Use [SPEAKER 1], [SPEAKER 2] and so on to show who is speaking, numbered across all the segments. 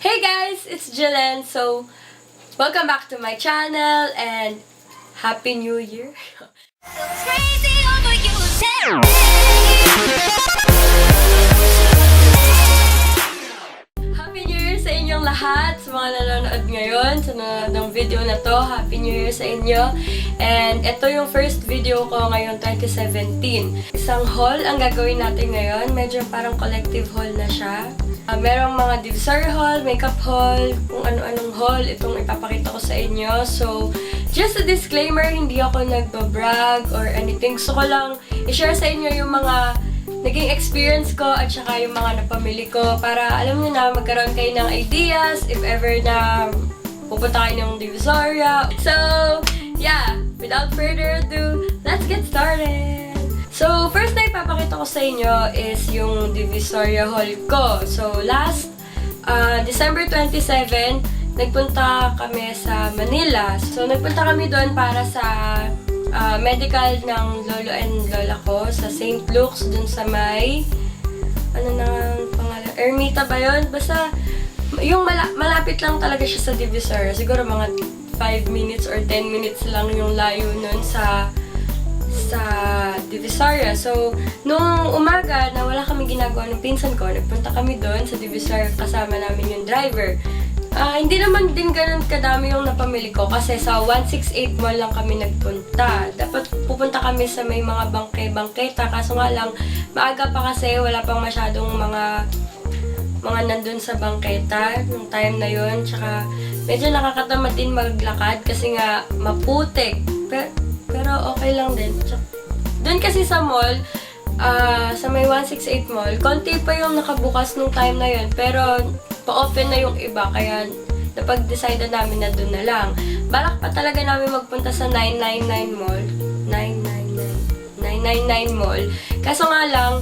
[SPEAKER 1] Hey guys, it's Jillian. So, welcome back to my channel and Happy New Year. Inyong lahat, sa mga nanonood ngayon, sa nanonood ng video na to. Happy New Year sa inyo. And ito yung first video ko ngayon, 2017. Isang haul ang gagawin natin ngayon. Medyo parang collective haul na siya. Ah, merong mga divisory haul, makeup haul, kung ano-anong haul, itong ipapakita ko sa inyo. So, just a disclaimer, hindi ako nagbabrag or anything. Gusto ko lang i-share sa inyo yung mga naging experience ko at saka yung mga napamili ko para alam niyo na magkaroon kayo ng ideas if ever na pupunta kayo ng Divisoria. So, yeah, without further ado, let's get started! So, first na ipapakita ko sa inyo is yung Divisoria haul ko. So, last uh, December 27, nagpunta kami sa Manila. So, nagpunta kami doon para sa ah, medical ng lolo and lola ko sa St. Luke's dun sa may ano na ang pangalan? Ermita ba yun? Basta yung mala- malapit lang talaga siya sa Divisoria. Siguro mga 5 minutes or 10 minutes lang yung layo nun sa sa Divisoria. So, nung umaga na wala kami ginagawa ng pinsan ko, nagpunta kami doon sa Divisoria kasama namin yung driver. Ah, hindi naman din ganun kadami yung napamili ko kasi sa 168 mall lang kami nagpunta. Dapat pupunta kami sa may mga bangke-bangketa. Kaso nga lang maaga pa kasi wala pang masyadong mga mga nandun sa bangketa nung time na yon tsaka medyo nakakatamad din maglakad kasi nga maputik pero, pero okay lang din. Tsaka, doon kasi sa mall ah, sa may 168 mall konti pa yung nakabukas nung time na yon pero pa-open na yung iba kaya napag-decide na namin na doon na lang balak pa talaga namin magpunta sa 999 mall 999 999 mall kaso nga lang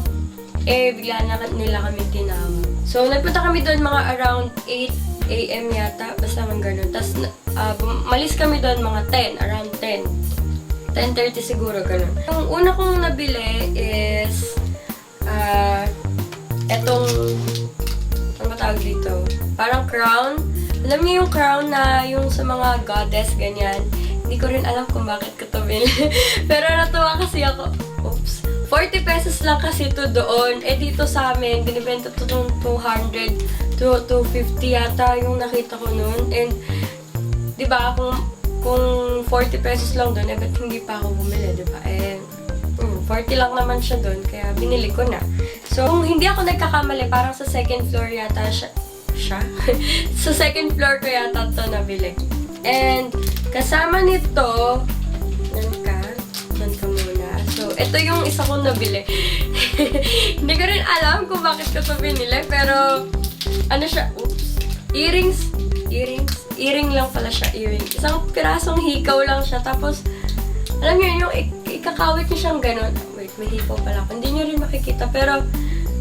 [SPEAKER 1] eh bigla na nila kami tinawag So, nagpunta kami doon mga around 8 a.m. yata. Basta mga ganun. Tapos, uh, malis kami doon mga 10, around 10. 10.30 siguro, ganun. Yung una kong nabili is, ah, etong, tawag dito? Parang crown. Alam niyo yung crown na yung sa mga goddess, ganyan. Hindi ko rin alam kung bakit ko to. Pero natuwa kasi ako. Oops. 40 pesos lang kasi to doon. Eh dito sa amin, binibenta to ng 200 to 250 yata yung nakita ko noon. And, di ba, kung, kung 40 pesos lang doon, eh ba't hindi pa ako bumili, di ba? Eh, 40 lang naman siya doon, kaya binili ko na. So, kung hindi ako nagkakamali, parang sa second floor yata siya. Siya? sa second floor ko yata to nabili. And, kasama nito, yan ka, yan ka muna. So, ito yung isa kong nabili. Hindi ko rin alam kung bakit ko ito binili, pero, ano siya, oops, earrings, earrings, earring lang pala siya, earring. Isang pirasong hikaw lang siya, tapos, alam niyo, yung ikakawit niyo siyang ganun. Wait, may hikaw pala ako. Hindi niyo rin makikita, pero,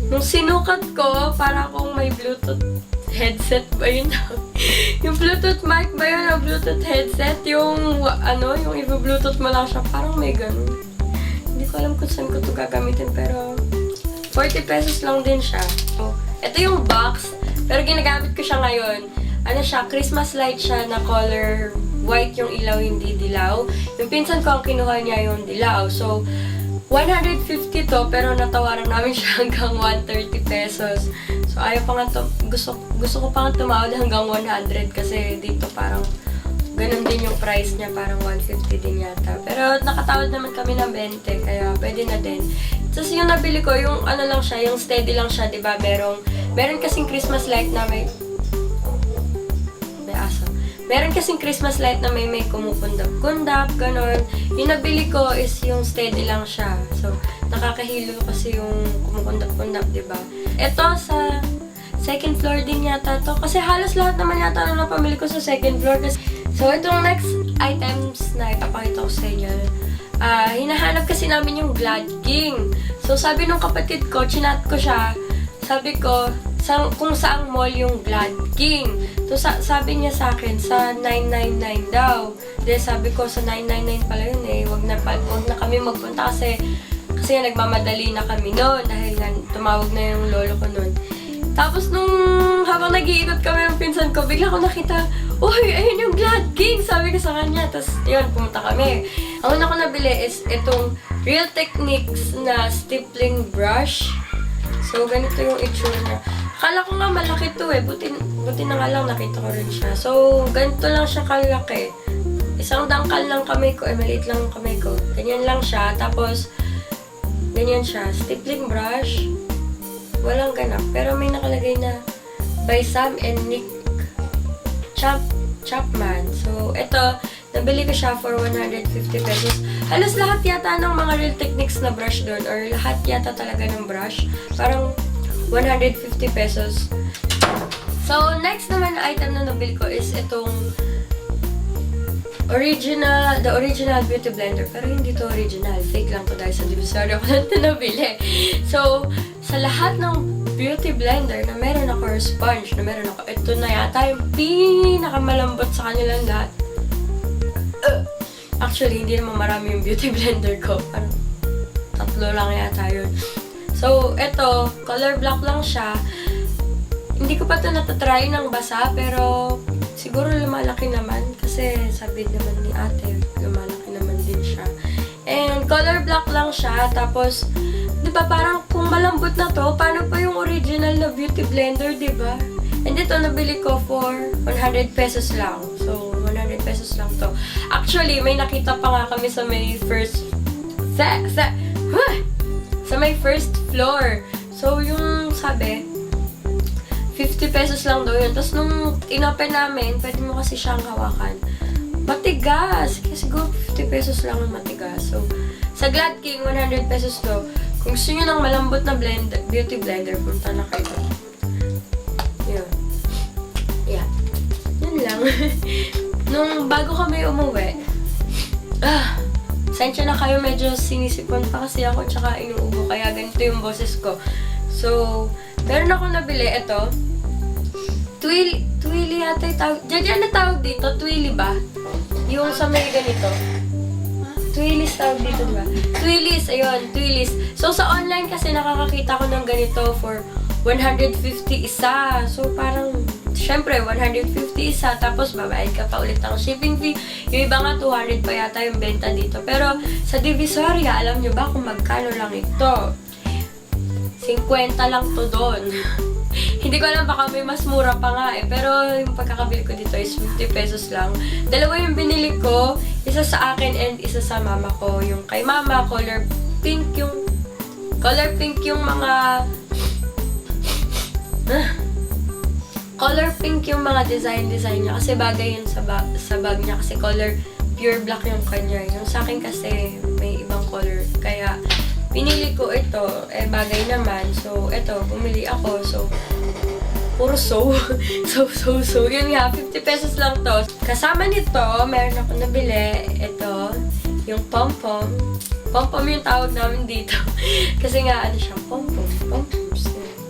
[SPEAKER 1] nung sinukat ko, para akong may Bluetooth headset ba yun? yung Bluetooth mic ba yun? O Bluetooth headset? Yung, ano, yung i-Bluetooth mo lang siya, parang may ganun. Hindi ko alam kung saan ko ito gagamitin, pero 40 pesos lang din siya. So, ito yung box, pero ginagamit ko siya ngayon. Ano siya, Christmas light siya na color white yung ilaw, hindi dilaw. Yung pinsan ko ang kinuha niya yung dilaw. So, 150 to, pero natawaran namin siya hanggang 130 pesos. So, ayaw pa nga to, gusto, gusto ko pa nga tumawad hanggang 100 kasi dito parang ganun din yung price niya, parang 150 din yata. Pero nakatawad naman kami ng 20, kaya pwede na din. Tapos yung nabili ko, yung ano lang siya, yung steady lang siya, di ba? Merong, meron kasing Christmas light na may. Meron kasing Christmas light na may may kumukundap-kundap, ganon. Yung nabili ko is yung steady lang siya. So, nakakahilo kasi yung kumukundap-kundap, di ba? Ito sa second floor din yata to. Kasi halos lahat naman yata na napamili ko sa second floor. Kasi, so, itong next items na ipapakita ko sa inyo. Ah, hinahanap kasi namin yung Glad King. So, sabi nung kapatid ko, chinat ko siya. Sabi ko, sa, kung saang mall yung Glad King. So, sa, sabi niya sa akin, sa 999 daw. Then, sabi ko, sa 999 pala yun eh. Wag na, wag na kami magpunta kasi kasi nagmamadali na kami noon dahil nga tumawag na yung lolo ko noon. Tapos nung habang nag-iikot kami ng pinsan ko, bigla ko nakita, Uy, ayun yung Glad King! Sabi ko sa kanya. Tapos yun, pumunta kami. Ang una ko nabili is itong Real Techniques na stippling brush. So, ganito yung itsura niya. Akala ko nga malaki to eh. Buti, buti na nga lang nakita ko rin siya. So, ganito lang siya kalaki. Isang dangkal lang kamay ko. Eh, maliit lang ang kamay ko. Ganyan lang siya. Tapos, ganyan siya. Stippling brush. Walang ganap. Pero may nakalagay na by Sam and Nick Chap Chapman. So, ito, nabili ko siya for 150 pesos. Halos lahat yata ng mga Real Techniques na brush doon, or lahat yata talaga ng brush, parang 150 pesos. So, next naman na item na nabili ko is itong original, the original beauty blender. Pero hindi to original. Fake lang to dahil sa divisory ako lang ito nabili. So, sa lahat ng beauty blender na meron ako or sponge na meron ako, ito na yata yung pinakamalambot sa kanilang lahat. Actually, hindi naman marami yung beauty blender ko. Parang tatlo lang yata yun. So, ito, color black lang siya. Hindi ko pa ito natatry ng basa, pero siguro lumalaki naman. Kasi sabi naman ni ate, lumalaki naman din siya. And color black lang siya. Tapos, di ba parang kung malambot na to, paano pa yung original na beauty blender, di ba? And ito, nabili ko for 100 pesos lang. So, 100 pesos lang to. Actually, may nakita pa nga kami sa may first... Sa... Sa... Huh! Sa may first floor. So, yung sabi, 50 pesos lang daw yun. Tapos nung inopen namin, pwede mo kasi siyang hawakan. Matigas! Kaya siguro 50 pesos lang ang matigas. So, sa Glad King, 100 pesos to. Kung gusto nyo ng malambot na blend, beauty blender, punta na kayo. Yun. Yeah. Yun lang. nung bago kami umuwi, ah, sensya na kayo medyo sinisipon pa kasi ako tsaka inuubo kaya ganito yung boses ko. So, meron ako nabili, ito. Twilly, Twilly yata yung tawag. Diyan, ano tawag dito? Twilly ba? Yung sa may ganito. Twillies tawag dito, di ba? Twillies, ayun, Twillies. So, sa online kasi nakakakita ko ng ganito for 150 isa. So, parang, syempre, 150 isa. Tapos, babayad ka pa ulit ng shipping fee. Yung iba nga, 200 pa yata yung benta dito. Pero, sa Divisoria, alam nyo ba kung magkano lang ito? 50 lang to doon. Hindi ko alam, baka may mas mura pa nga eh. Pero yung pagkakabili ko dito is 50 pesos lang. Dalawa yung binili ko. Isa sa akin and isa sa mama ko. Yung kay mama, color pink yung... Color pink yung mga... Color pink yung mga design-design niya. Kasi bagay yun sa, bag, sa bag niya. Kasi color pure black yung kanya. Yung sa akin kasi may ibang color. Kaya pinili ko ito, eh bagay naman. So, ito, bumili ako. So, puro so. so, so, so. Yun nga, 50 pesos lang to. Kasama nito, meron ako nabili. Ito, yung pom-pom. Pom-pom yung tawag namin dito. Kasi nga, ano siya, pom-pom. Pom-pom.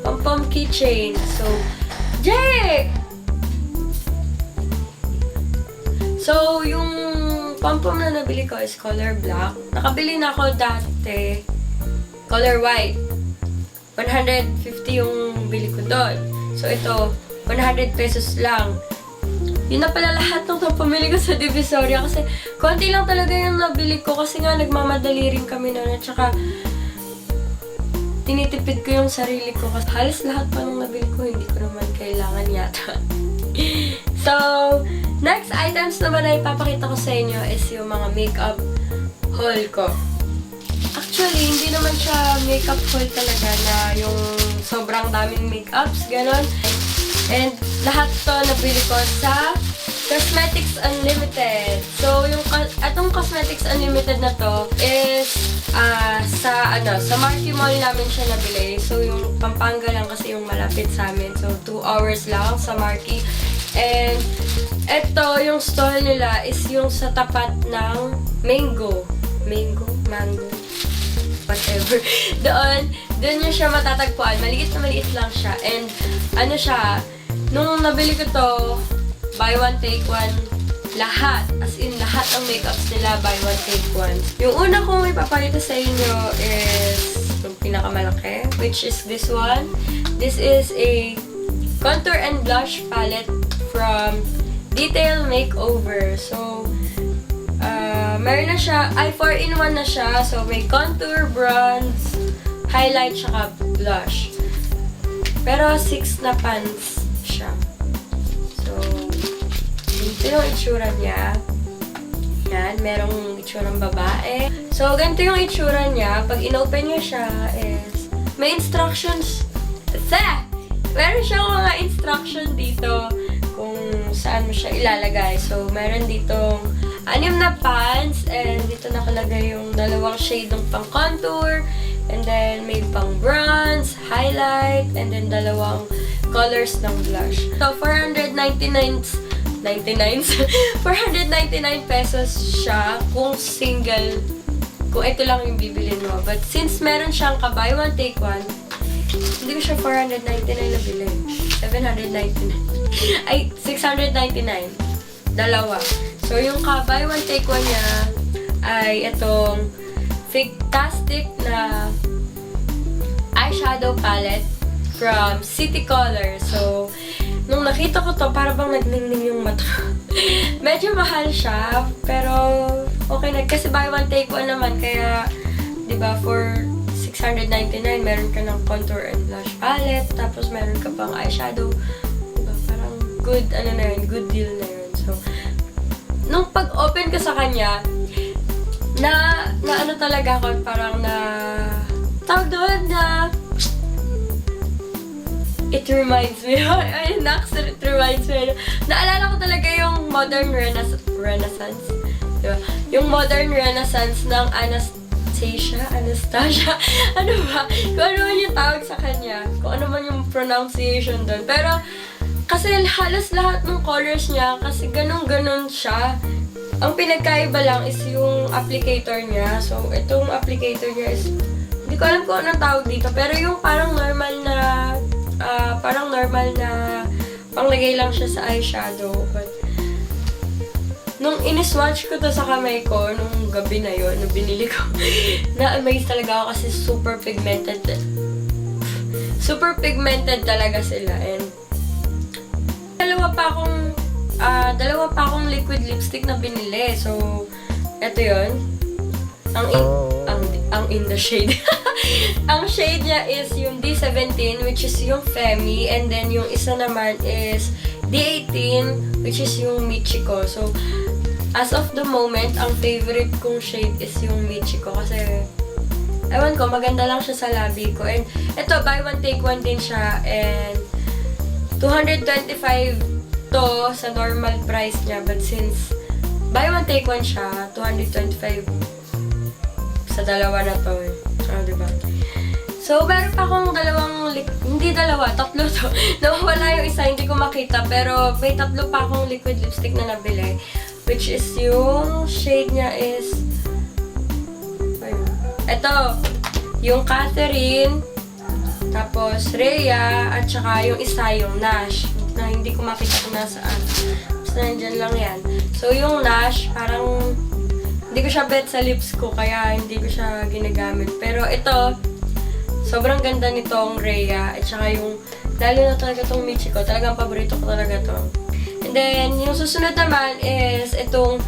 [SPEAKER 1] Pom-pom keychain. So, Jay! So, yung pom-pom na nabili ko is color black. Nakabili na ako dati color white. 150 yung bili ko doon. So, ito, 100 pesos lang. Yun na pala lahat ng pamili ko sa Divisoria kasi konti lang talaga yung nabili ko kasi nga nagmamadali rin kami noon at saka tinitipid ko yung sarili ko kasi halos lahat pa nung nabili ko hindi ko naman kailangan yata. so, next items naman na ipapakita ko sa inyo is yung mga makeup haul ko. Actually, hindi naman siya makeup haul talaga na yung sobrang daming makeups, ganon. And lahat to nabili ko sa Cosmetics Unlimited. So, yung atong Cosmetics Unlimited na to is ah sa ano, sa Marky Mall namin siya nabili. So, yung Pampanga lang kasi yung malapit sa amin. So, 2 hours lang sa Marky. And ito, yung stall nila is yung sa tapat ng Mango. Mango? Mango? whatever. doon, doon nyo siya matatagpuan. Maliit na maliit lang siya. And, ano siya, nung nabili ko to, buy one, take one, lahat. As in, lahat ng makeups nila, buy one, take one. Yung una kong ipapakita sa inyo is yung pinakamalaki, which is this one. This is a contour and blush palette from Detail Makeover. So, ah, meron na siya, ay 4-in-1 na siya. So, may contour, bronze, highlight, tsaka blush. Pero 6 na pants dito yung itsura niya. Yan, merong itsurang babae. So, ganito yung itsura niya. Pag inopen niya siya is, may instructions. Sa! Meron siyang mga instruction dito kung saan mo siya ilalagay. So, meron ditong anim na pants and dito nakalagay yung dalawang shade ng pang contour and then may pang bronze, highlight, and then dalawang colors ng blush. So, 499 99 499 pesos siya kung single kung ito lang yung bibilin mo. But since meron siyang ka-buy one, take one, hindi ko siya 499 na bilhin. 799. Ay, 699. Dalawa. So, yung ka-buy one, take one niya ay itong Fictastic na eyeshadow palette from City Color. So, nung nakita ko to, para bang nagningning yung mata. Medyo mahal siya, pero okay na. Kasi buy one, take one naman. Kaya, di ba, for 699, meron ka ng contour and blush palette. Tapos, meron ka pang eyeshadow. Diba, parang good, ano na yun, good deal na yun. So, nung pag-open ko sa kanya, na, na ano talaga ako, parang na, tawag doon na, it reminds me, ay, Nax, it reminds me, naalala ko talaga yung modern renaissance, renaissance, diba? Yung modern renaissance ng Anastasia, Anastasia, ano ba? Kung ano man yung tawag sa kanya, kung ano man yung pronunciation doon. Pero, kasi halos lahat ng colors niya, kasi ganun-ganun siya. Ang pinagkaiba lang is yung applicator niya. So, itong applicator niya is, hindi ko alam kung anong tawag dito, pero yung parang normal na, ah, parang normal na panglagay lang siya sa eyeshadow. But, nung iniswatch ko to sa kamay ko, nung gabi na yon nung binili ko, na-amaze talaga ako kasi super pigmented. Super pigmented talaga sila. And, dalawa pa akong ah dalawa pa akong liquid lipstick na binili. So, eto yon Ang in, ang, in the shade. ang shade niya is yung D17, which is yung Femi. And then, yung isa naman is D18, which is yung Michiko. So, as of the moment, ang favorite kong shade is yung Michiko. Kasi, ewan ko, maganda lang siya sa labi ko. And, eto, buy one, take one din siya. And, 225 to sa normal price niya. But since buy one, take one siya, 225 sa dalawa na to eh. Ah, diba? So, meron pa akong dalawang, hindi dalawa, tatlo to. Nawawala yung isa, hindi ko makita. Pero may tatlo pa akong liquid lipstick na nabili. Which is yung shade niya is. Ito, yung Catherine, tapos Rhea, at saka yung isa, yung Nash, na hindi ko makita kung nasaan. Basta nandyan lang yan. So, yung Nash, parang hindi ko siya bet sa lips ko, kaya hindi ko siya ginagamit. Pero ito, sobrang ganda nitong Rhea, at saka yung, lalo na talaga tong Michiko, talagang paborito ko talaga to. And then, yung susunod naman is itong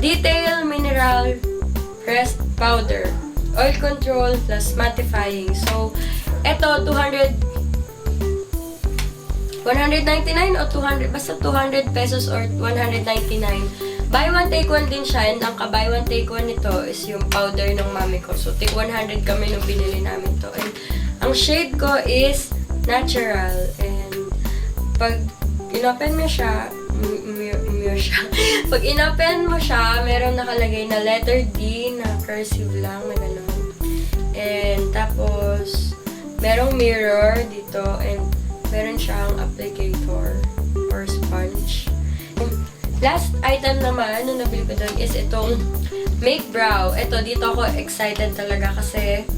[SPEAKER 1] Detail Mineral Pressed Powder. Oil control plus mattifying. So, eto, 200 199 o 200, basta 200 pesos or 199. Buy one, take one din siya. And ang ka-buy one, take one nito is yung powder ng mami ko. So, take 100 kami nung binili namin to. And ang shade ko is natural. And pag inopen mo siya, m- m- m- siya. pag inopen mo siya, meron nakalagay na letter D na cursive lang na gano'n. And tapos, merong mirror dito and meron siyang applicator or sponge. Last item naman na nabili ko doon is itong Make Brow. Ito, dito ako excited talaga kasi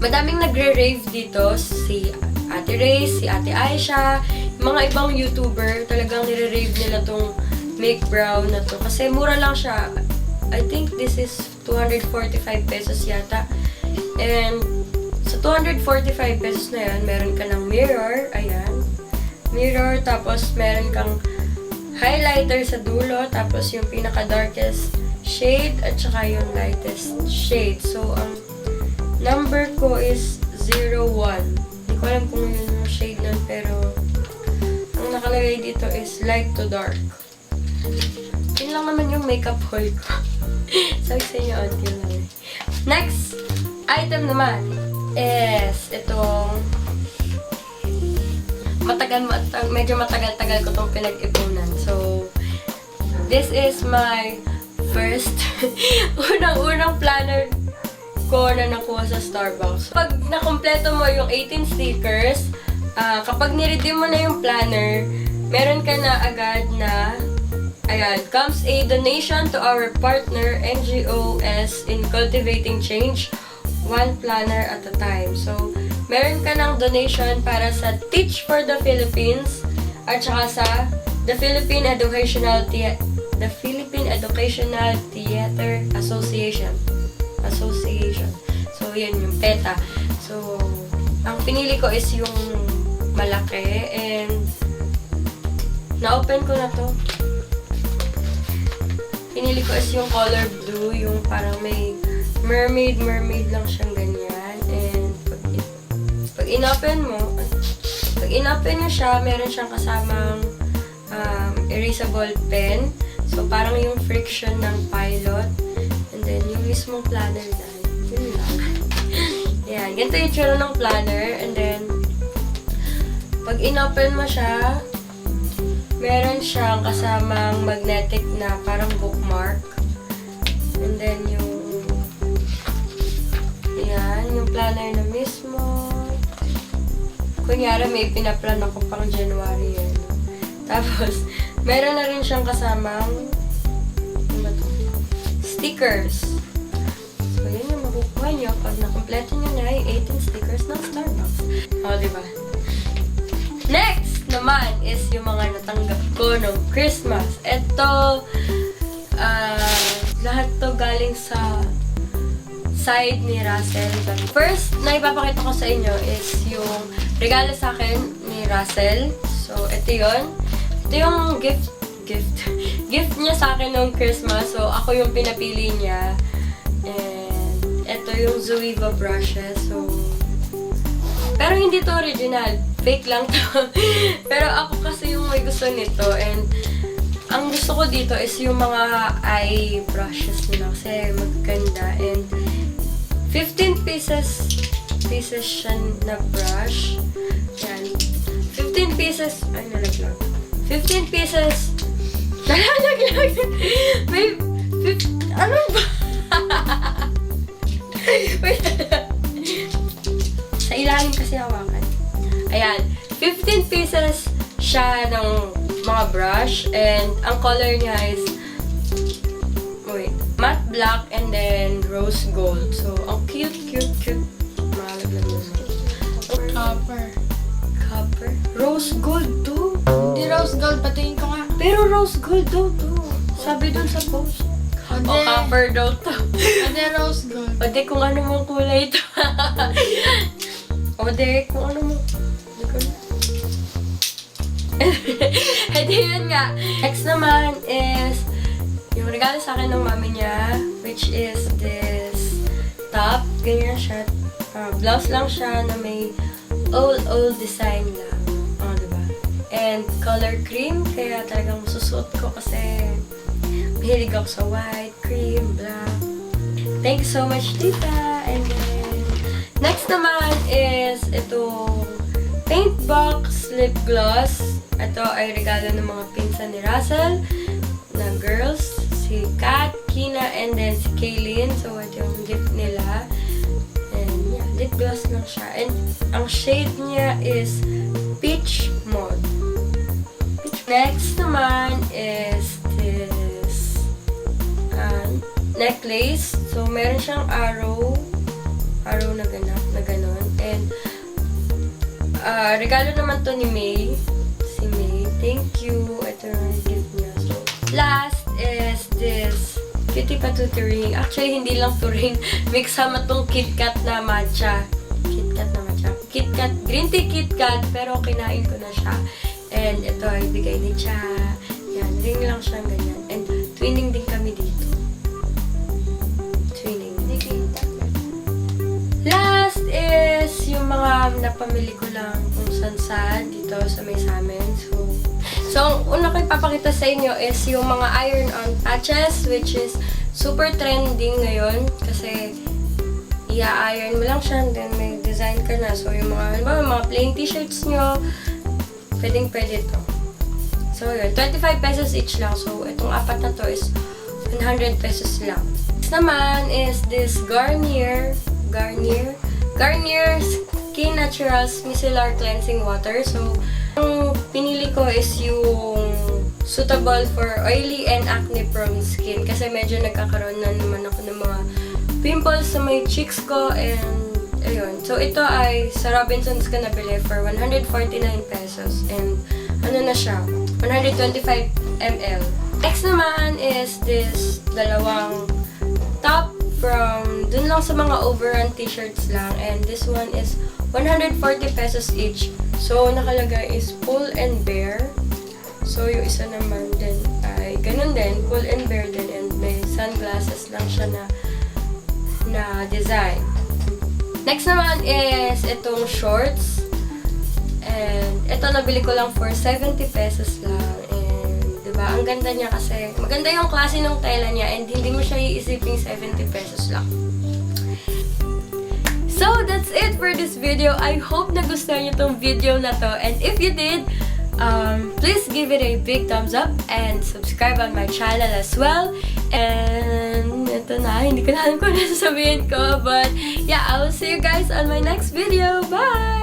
[SPEAKER 1] madaming nagre-rave dito. Si Ate Ray, si Ate Aisha, mga ibang YouTuber, talagang nire-rave nila tong Make Brow na to. Kasi mura lang siya. I think this is 245 pesos yata. And Sa 245 pesos na yan, meron ka ng mirror. Ayan. Mirror. Tapos, meron kang highlighter sa dulo. Tapos, yung pinaka-darkest shade. At saka yung lightest shade. So, ang number ko is 01. Hindi ko alam kung yun yung shade nun. Pero, ang nakalagay dito is light to dark. Yun lang naman yung makeup haul ko. Sabi sa inyo, until lang. Next item naman is itong matagal, matag, medyo matagal-tagal ko itong pinag-ipunan. This is my first unang-unang planner ko na nakuha sa Starbucks. Pag nakompleto mo yung 18 stickers, ah, kapag niredeem mo na yung planner, meron ka na agad na Ayan, comes a donation to our partner NGOS in cultivating change, one planner at a time. So, meron ka ng donation para sa Teach for the Philippines at saka sa the Philippine Educational Thea- the Philippine Educational Theater Association. Association. So, yan yung PETA. So, ang pinili ko is yung malaki and na-open ko na to. Pinili ko is yung color blue, yung parang may mermaid, mermaid lang siyang ganyan. And pag, pag in-open mo, pag in-open mo siya, meron siyang kasamang um, erasable pen. So, parang yung friction ng pilot. And then, yung mismong planner na. Yun lang. Yan. Ganito yung tsura ng planner. And then, pag in-open mo siya, meron siyang kasamang magnetic na parang bookmark. And then yung yan, yung planner na mismo. Kunyari, may pinaplan ako pang January yan. Tapos, meron na rin siyang kasamang ano stickers. So, yun yung makukuha nyo pag nakompleto nyo na yung 18 stickers ng Starbucks. O, di ba? Next naman is yung mga natanggap ko nung Christmas. Ito, ah, lahat to galing sa side ni Russell. First na ipapakita ko sa inyo is yung regalo sa akin ni Russell. So, ito yun. Ito yung gift, gift, gift niya sa akin nung Christmas. So, ako yung pinapili niya. And, ito yung Zoeva brushes. So, pero hindi to original. Fake lang to. Pero ako kasi yung may gusto nito. And ang gusto ko dito is yung mga eye brushes nila. Kasi maganda. And 15 pieces pieces siya na brush. Yan. 15 pieces. Ay, nalaglag. 15 pieces. Nalaglag. May... fif- Ano ba? Wait. Sa ilalim kasi hawakan. Ayan. 15 pieces siya ng mga brush. And ang color niya is wait, matte black and then rose gold. So, ang cute, cute, cute. Malaglag naman.
[SPEAKER 2] Copper.
[SPEAKER 1] Copper. Rose gold to.
[SPEAKER 2] Hindi rose gold, patingin ko nga.
[SPEAKER 1] Pero rose gold daw to. Sabi dun sa post.
[SPEAKER 2] O
[SPEAKER 1] O copper daw to.
[SPEAKER 2] O di rose gold.
[SPEAKER 1] O di kung ano mong kulay ito. o di kung ano mo. Di ko na. Eh di yun nga. Next naman is yung regalo sa akin ng mami niya, which is this top. Ganyan siya. Ah, blouse lang siya na may old, old design lang. And color cream, kaya talagang susuot ko kasi mahilig ako sa white, cream, black. Thank you so much, Tita. And then, next naman is itong paint box lip gloss. Ito ay regalo ng mga pinsan ni Russell na girls. Si Kat, Kina, and then si Kaylin. So, ito yung gift nila. And yeah, lip gloss lang siya. And ang shade niya is peach mauve. Next naman is this uh, necklace. So, meron siyang arrow. Arrow na ganap, na ganon. And, ah, regalo naman to ni May. Si May. Thank you. Ito na yung gift niya. So, last is this Cutie Patootie ring. Actually, hindi lang to ring. Mix sama tong KitKat na matcha. Kit KitKat, green tea KitKat, pero kinain ko na siya. And ito ay bigay ni Cha. Yan, ring lang siyang ganyan. And twinning din kami dito. Twinning. Last is yung mga napamili ko lang kung saan dito sa may sa amin. So, so ang una ko ipapakita sa inyo is yung mga iron-on patches which is super trending ngayon kasi i-iron mo lang siya and then may design ka na. So, yung mga, halimbawa, mga plain t-shirts nyo, pwedeng pwede to. So, yun. 25 pesos each lang. So, itong apat na to is 100 pesos lang. Next naman is this Garnier, Garnier, Garnier Skin Naturals Micellar Cleansing Water. So, ang pinili ko is yung suitable for oily and acne-prone skin. Kasi medyo nagkakaroon na naman ako ng mga pimples sa my cheeks ko and ayun. So, ito ay sa Robinsons ka nabili for 149 pesos and ano na siya, 125 ml. Next naman is this dalawang top from dun lang sa mga overrun t-shirts lang and this one is 140 pesos each. So, nakalagay is pull and bear. So, yung isa naman din ay ganun din, pull and bear din and may sunglasses lang siya na na design. Next naman is itong shorts. And ito nabili ko lang for 70 pesos lang. And, di ba, ang ganda niya kasi, maganda yung klase ng tela niya and hindi mo siya iisiping 70 pesos lang. So, that's it for this video. I hope nagustuhan niyo tong video na to. And if you did, um, please give it a big thumbs up and subscribe on my channel as well. And ito na, hindi ko na alam kung ano sasabihin ko. But yeah, I will see you guys on my next video. Bye!